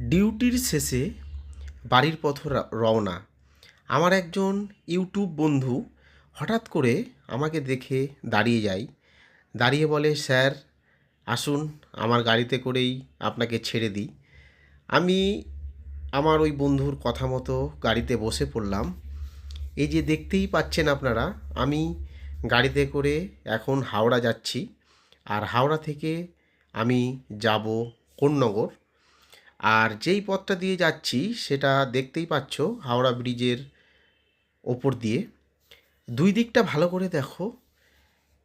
ডিউটির শেষে বাড়ির পথ রওনা। আমার একজন ইউটিউব বন্ধু হঠাৎ করে আমাকে দেখে দাঁড়িয়ে যায়। দাঁড়িয়ে বলে, স্যার, আসুন, আমার গাড়িতে করেই আপনাকে ছেড়ে দিই। আমি আমার ওই বন্ধুর কথা মতো গাড়িতে বসে পড়লাম। এই যে দেখতেই পাচ্ছেন আপনারা, আমি গাড়িতে করে এখন হাওড়া যাচ্ছি। আর হাওড়া থেকে আমি যাব কোন্নগর আর যেই পথটা দিয়ে যাচ্ছি সেটা দেখতেই পাচ্ছ হাওড়া ব্রিজের ওপর দিয়ে। দুই দিকটা ভালো করে দেখো।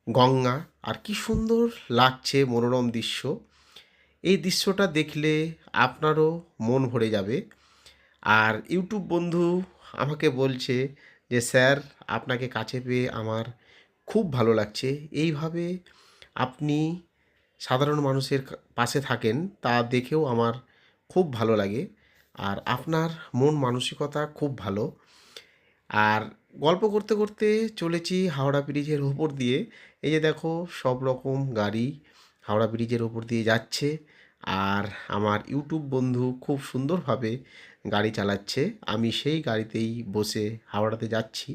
গঙ্গা আর কি সুন্দর লাগছে মনোরম দৃশ্য। এই দৃশ্যটা দেখলে আপনারও মন ভরে যাবে। আর ইউটিউব বন্ধু আমাকে বলছে যে, স্যার, আপনাকে কাছে পেয়ে আমার খুব ভালো লাগছে। এইভাবে আপনি সাধারণ মানুষের পাশে থাকেন, তা দেখেও আমার খুব ভালো লাগে। আর আপনার মন মানসিকতা খুব ভালো। আর গল্প করতে করতে চলেছি হাওড়া ব্রিজের ওপর দিয়ে। এই যে দেখো, সব রকম গাড়ি হাওড়া ব্রিজের ওপর দিয়ে যাচ্ছে। আর আমার ইউটিউব বন্ধু খুব সুন্দরভাবে গাড়ি চালাচ্ছে। আমি সেই গাড়িতেই বসে হাওড়াতে যাচ্ছি।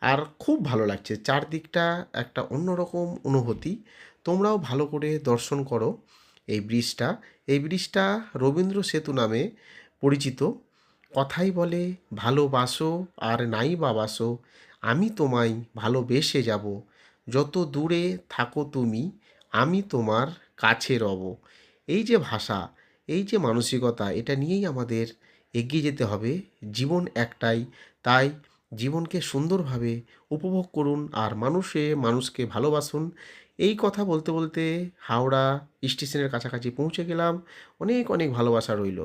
আর খুব ভালো লাগছে। চারদিকটা একটা অন্যরকম অনুভূতি। তোমরাও ভালো করে দর্শন করো। এই ব্রিজটা। এই ব্রিজটা রবীন্দ্র সেতু নামে পরিচিত। কথাই বলে ভালোবাসো আর নাই বা বাসো, আমি তোমায় ভালোবেসে যাব। যত দূরে থাকো তুমি, আমি তোমার কাছে রব। এই যে ভাষা, এই যে মানসিকতা, এটা নিয়েই আমাদের এগিয়ে যেতে হবে। জীবন একটাই, তাই জীবনকে সুন্দরভাবে উপভোগ করুন আর মানুষে মানুষকে ভালোবাসুন। এই কথা বলতে বলতে হাওড়া স্টেশনের কাছাকাছি পৌঁছে গেলাম। অনেক অনেক ভালোবাসা রইল।